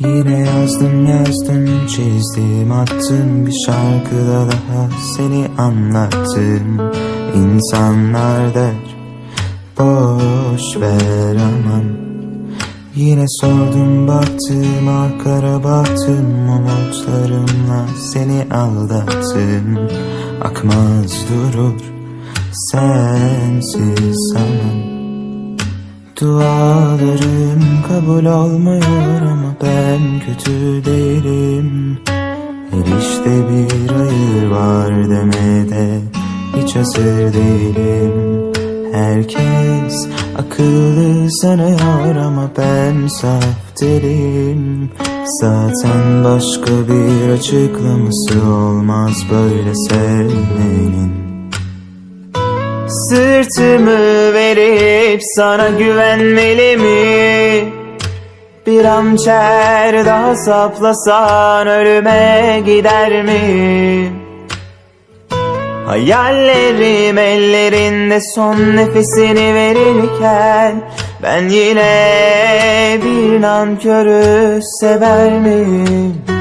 yazdım çizdim attım bir şarkıda daha seni anlattım. İnsanlar der boş ver aman. Yine sordum baktım arkara baktım umutlarımla seni aldattım. Akmaz durur sensiz zaman Dualarım kabul olmuyor ama ben kötü değilim. Her işte bir hayır var demede hiç hazır değilim. Herkes akıllı sanıyor ama ben saf değilim. Zaten başka bir açıklaması olmaz böyle sevmenin Sırtımı verip sana güvenmeli mi? Bir hançer daha saplasan ölüme gider mi? Hayallerim ellerinde son nefesini verirken Ben yine bir nankörü sever miyim?